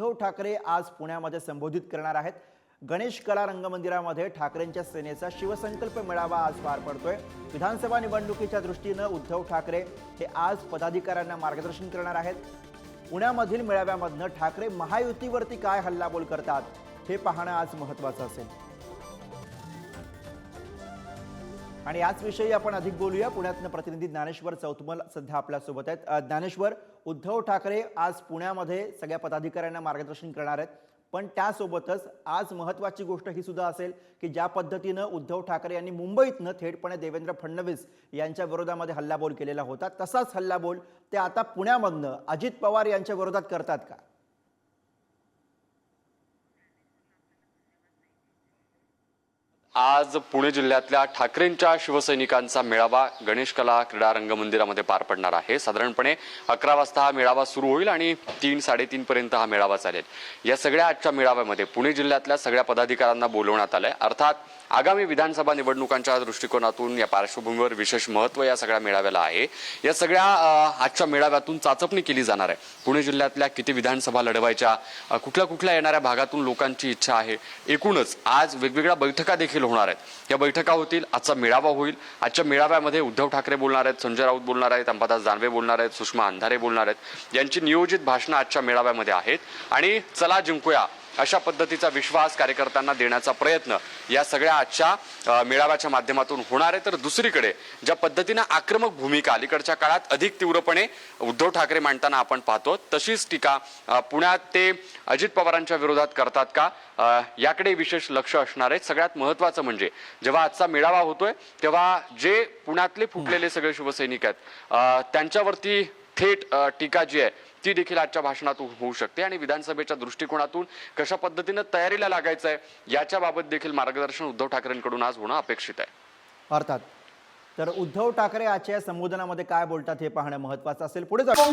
उद्धव ठाकरे आज पुण्यामध्ये संबोधित करणार आहेत. गणेश कला रंगमंदिरामध्ये ठाकरेंच्या सेनेचा शिवसंकल्प मेळावा आज पार पडतोय. विधानसभा निवडणुकीच्या दृष्टीनं उद्धव ठाकरे हे आज पदाधिकाऱ्यांना मार्गदर्शन करणार आहेत. पुण्यामधील मेळाव्यामधनं ठाकरे महायुतीवरती काय हल्लाबोल करतात हे पाहणं आज महत्वाचं असेल. आणि याच विषयी आपण अधिक बोलूया. पुण्यातनं प्रतिनिधी ज्ञानेश्वर चौतमल सध्या आपल्यासोबत आहेत. ज्ञानेश्वर उद्धव ठाकरे आज पुण्यामध्ये सगळ्या पदाधिकाऱ्यांना मार्गदर्शन करणार आहेत. पण त्यासोबतच आज महत्वाची गोष्ट ही सुद्धा असेल की ज्या पद्धतीनं उद्धव ठाकरे यांनी मुंबईतनं थेटपणे देवेंद्र फडणवीस यांच्या विरोधामध्ये हल्लाबोल केलेला होता. तसाच हल्लाबोल ते आता पुण्यामधनं अजित पवार यांच्या विरोधात करतात का? आज पुणे जिल्ह्यातल्या ठाकरेंच्या शिवसैनिकांचा मेळावा गणेश कला क्रीडा रंगमंदिरामध्ये पार पडणार आहे. साधारणपणे अकरा वाजता हा मेळावा सुरू होईल आणि तीन साडेतीन पर्यंत हा मेळावा चालेल. या सगळ्या आजच्या मेळाव्यामध्ये पुणे जिल्ह्यातल्या सगळ्या पदाधिकाऱ्यांना बोलवण्यात आलंय. अर्थात आगामी विधानसभा निवडणुकांच्या दृष्टिकोनातून या पार्श्वभूमीवर विशेष महत्त्व या सगळ्या मेळाव्याला आहे. या सगळ्या आजच्या मेळाव्यातून चाचपणी केली जाणार आहे. पुणे जिल्ह्यातल्या किती विधानसभा लढवायच्या कुठल्या कुठल्या येणाऱ्या भागातून लोकांची इच्छा आहे एकूणच आज वेगवेगळ्या बैठका देखील होणार आहेत. या बैठका होतील आजचा मेळावा होईल. आजच्या मेळाव्यामध्ये उद्धव ठाकरे बोलणार आहेत संजय राऊत बोलणार आहेत अंबादास दानवे बोलणार आहेत सुषमा अंधारे बोलणार आहेत. यांची नियोजित भाषणं आजच्या मेळाव्यामध्ये आहेत. आणि चला जिंकूया. अशा पद्धतीचा विश्वास कार्यकर्त्यांना देण्याचा प्रयत्न या सगळ्या आजच्या मेळाव्याच्या माध्यमातून होणार आहे. तर दुसरीकडे ज्या पद्धतीनं आक्रमक भूमिका अलीकडच्या काळात अधिक तीव्रपणे उद्धव ठाकरे मांडताना आपण पाहतो तशीच टीका पुण्यात ते अजित पवारांच्या विरोधात करतात का? याकडे विशेष लक्ष असणार आहे. सगळ्यात महत्वाचं म्हणजे जेव्हा आजचा मेळावा होतोय तेव्हा जे पुण्यातले फुटलेले सगळे शिवसैनिक आहेत त्यांच्यावरती थेट टीका जी आहे ती देखील आजच्या भाषणातून होऊ शकते आणि विधानसभेच्या दृष्टिकोनातून कशा पद्धतीनं तयारीला लागायचं आहे याच्या बाबत देखील मार्गदर्शन उद्धव ठाकरेंकडून आज होणं अपेक्षित आहे. अर्थात. तर उद्धव ठाकरे आजच्या संबोधनामध्ये काय बोलतात हे पाहणं महत्वाचं असेल. पुढे जाऊ.